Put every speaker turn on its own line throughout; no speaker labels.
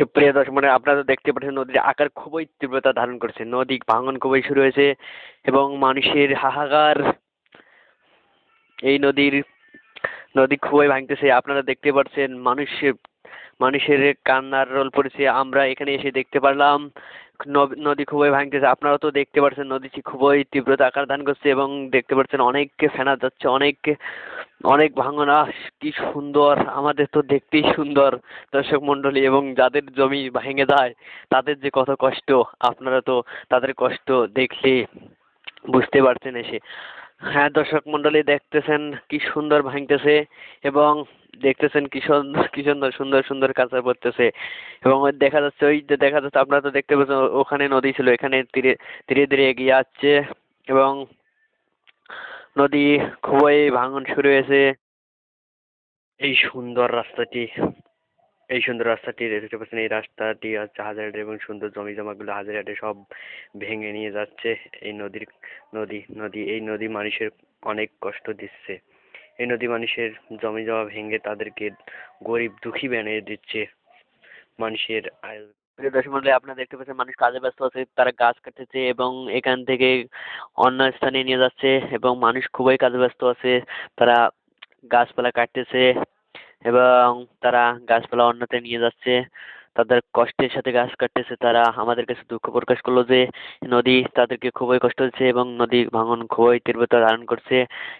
সুপ্রিয় দর্শক মানে আপনারা তো দেখতে পাচ্ছেন নদীর আকার খুবই তীব্রতা ধারণ করছে। নদী ভাঙন খুবই শুরু হয়েছে এবং মানুষের হাহাকার এই নদীর, নদী খুবই ভাঙতেছে। আপনারা দেখতে পাচ্ছেন মানুষের মানুষের কান্নার রোল পড়েছে। আমরা এখানে এসে দেখতে পারলাম নদী খুবই ভাঙতেছে। আপনারা তো দেখতে পাচ্ছেন নদীটি খুবই তীব্রতা আকার ধারণ করছে এবং দেখতে পাচ্ছেন অনেক ফেনা যাচ্ছে, অনেক অনেক ভাঙন আহ কি সুন্দর, আমাদের তো দেখতেই সুন্দর দর্শক মণ্ডলী এবং যাদের জমি ভেঙে যায়, তাদের যে কত কষ্ট, আপনারা তো তাদের কষ্ট দেখলে বুঝতে পারছেন এসে। হ্যাঁ দর্শক মণ্ডলী দেখতেছেন কি সুন্দর ভাঙতেছে এবং দেখতেছেন কি সুন্দর কি সুন্দর সুন্দর সুন্দর কাঁচা পড়তেছে। এবং দেখা যাচ্ছে, ওই যে দেখা যাচ্ছে, আপনারা তো দেখতে পাচ্ছেন ওখানে নদী ছিল, এখানে ধীরে ধীরে ধীরে এগিয়ে যাচ্ছে এবং নদী খুবই ভাঙন শুরু হয়েছে। এই সুন্দর রাস্তাটি, এই সুন্দর রাস্তাটি দেখতে পাচ্ছেন, এই রাস্তাটি হচ্ছে হাজারহাট এবং সুন্দর জমি জমাগুলো হাজারহাটে সব ভেঙে নিয়ে যাচ্ছে। এই নদীর নদী নদী, এই নদী মানুষের অনেক কষ্ট দিচ্ছে। এই নদী মানুষের জমি জমা ভেঙে তাদেরকে গরিব দুঃখী বানিয়ে দিচ্ছে মানুষের আয়। আপনারা দেখতে পাচ্ছেন মানুষ কাজে ব্যস্ত আছে, তারা গাছ কাটতেছে এবং এখান থেকে অন্য স্থানে নিয়ে যাচ্ছে এবং মানুষ খুবই কাজে ব্যস্ত আছে, তারা গাছপালা কাটতেছে এবং তারা গাছপালা অন্যত্র নিয়ে যাচ্ছে। তাদের কষ্টের সাথে গাছ কাটতেছে। তারা আমাদের কাছে দুঃখ প্রকাশ করল যে, নদী তাদেরকে খুবই কষ্ট হচ্ছে এবং নদী ভাঙন খুবই তীব্রতা ধারণ করছে।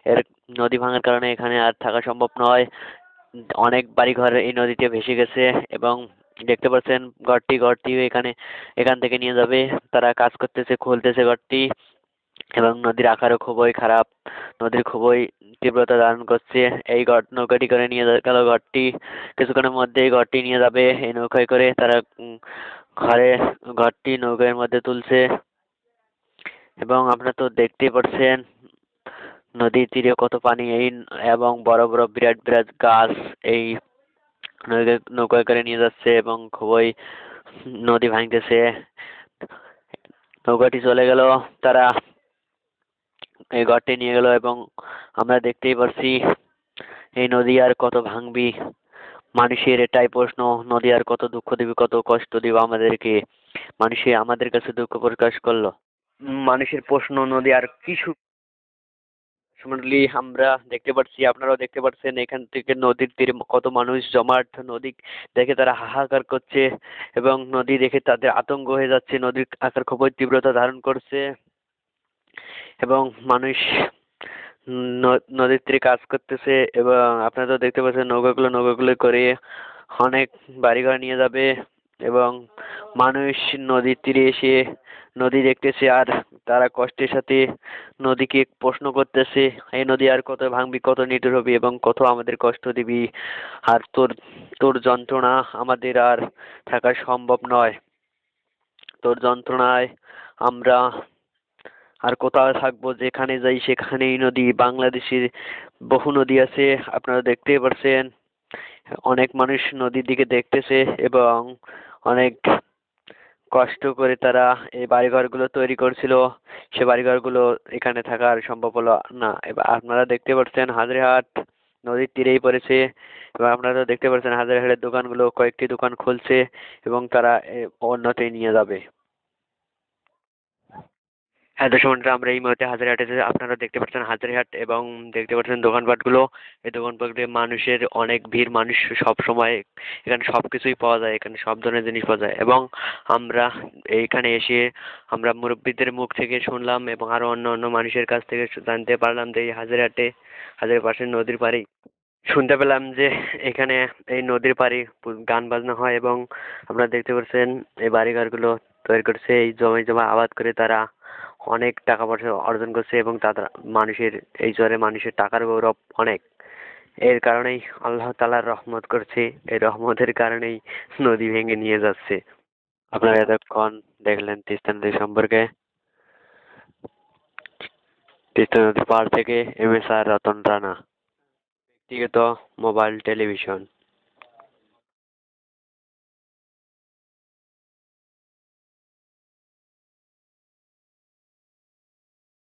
এর নদী ভাঙার কারণে এখানে আর থাকা সম্ভব নয়। অনেক বাড়িঘর এই নদীতে ভেসে গেছে এবং দেখতে পাচ্ছেন ঘরটি ঘরটি এখানে, এখান থেকে নিয়ে যাবে। তারা কাজ করতেছে, খুলতেছে ঘরটি। এবং নদীর আকারও খুবই খারাপ। নদীর খুবই তীব্রতা ধারণ করছে। এই ঘর নৌকাটি করে নিয়ে গেল ঘরটি। কিছুক্ষণের মধ্যেই ঘরটি নিয়ে যাবে। এই নৌকায় করে তারা ঘরে, ঘরটি নৌকার মধ্যে তুলছে। এবং আপনারা তো দেখতেই পাচ্ছেন নদীর তীরে কত পানি। এই এবং বড় বড়, বিরাট বিরাট গাছ এই নৌকায় করে নিয়ে যাচ্ছে এবং খুবই নদী ভাঙতেছে। নৌকাটি চলে গেল। তারা এই ঘরটি নিয়ে গেল এবং আমরা দেখতেই পারছি এই নদী আর কত ভাঙবি। মানুষের এটাই প্রশ্ন, নদী আর কত দুঃখ দিবে, কত কষ্ট দিবে আমাদেরকে। মানুষে আমাদের কাছে দুঃখ প্রকাশ করল। মানুষের প্রশ্ন, নদী আর কি সুখ মন্ডলী আমরা দেখতে পাচ্ছি আপনারাও দেখতে পাচ্ছেন এখান থেকে নদীর তীরে কত মানুষ জমাট, নদী দেখে তারা হাহাকার করছে এবং নদী দেখে তাদের আতঙ্ক হয়ে যাচ্ছে, নদীর আকার খুবই তীব্রতা ধারণ করছে। এবং মানুষ নদীর তীরে কাজ করতেছে এবং আপনারা তো দেখতে পাচ্ছেন নৌকাগুলো নৌকাগুলো করে অনেক বাড়িঘর নিয়ে যাবে এবং মানুষ নদীর তীরে এসে নদী দেখতেছে আর তারা কষ্টের সাথে নদীকে প্রশ্ন করতেছে, এই নদী আর কত ভাঙবি, কত নিঠুর হবি এবং কত আমাদের কষ্ট দিবি আর তোর তোর যন্ত্রণা আমাদের আর থাকা সম্ভব নয়। তোর যন্ত্রণায় আমরা আর কোথাও থাকব যেখানে যাই সেখানেই নদী বাংলাদেশের বহু নদী আছে আপনারা দেখতেই পারছেন। অনেক মানুষ নদীর দিকে দেখতেছে এবং অনেক কষ্ট করে তারা এই বাড়িঘরগুলো তৈরি করছিল। সে বাড়িঘরগুলো এখানে থাকার সম্ভব হলো না। এবার আপনারা দেখতে পাচ্ছেন হাজারহাট নদীর তীরেই পড়েছে। এবং আপনারা দেখতে পাচ্ছেন হাজারহাটের দোকানগুলো কয়েকটি দোকান খুলছে এবং তারা এ, অন্যত্রই নিয়ে যাবে। হ্যাঁ দর্শক বন্ধুরা, আমরা এই মুহূর্তে হাজারহাটে যে আপনারা দেখতে পাচ্ছেন হাজারহাট এবং দেখতে পাচ্ছেন দোকানপাটগুলো এই দোকানপাটে মানুষের অনেক ভিড় মানুষ সব সময় এখানে সব কিছুই পাওয়া যায় এখানে সব ধরনের জিনিস পাওয়া যায় এবং আমরা এইখানে এসে আমরা মুরব্বীদের মুখ থেকে শুনলাম এবং আরও অন্য অন্য মানুষের কাছ থেকে জানতে পারলাম যে এই হাজারহাটে হাজারের পাশে নদীর পাড়েই শুনতে পেলাম যে এখানে এই নদীর পাড়ে গান বাজনা হয় এবং আপনারা দেখতে পাচ্ছেন এই বাড়িঘরগুলো তৈরি করছে এই জমি জমা আবাদ করে তারা অনেক টাকা পয়সা অর্জন করছে এবং তাদের মানুষের এই জ্বরে মানুষের টাকার গৌরব অনেক। এর কারণেই আল্লাহ তালার রহমত করছে। এই রহমতের কারণেই নদী ভেঙে নিয়ে যাচ্ছে। আপনারা এতক্ষণ দেখলেন তিস্তা নদী সম্পর্কে। তিস্তা নদীর পাড় থেকে M S R Ratan Rana. ব্যক্তিগত মোবাইল টেলিভিশন।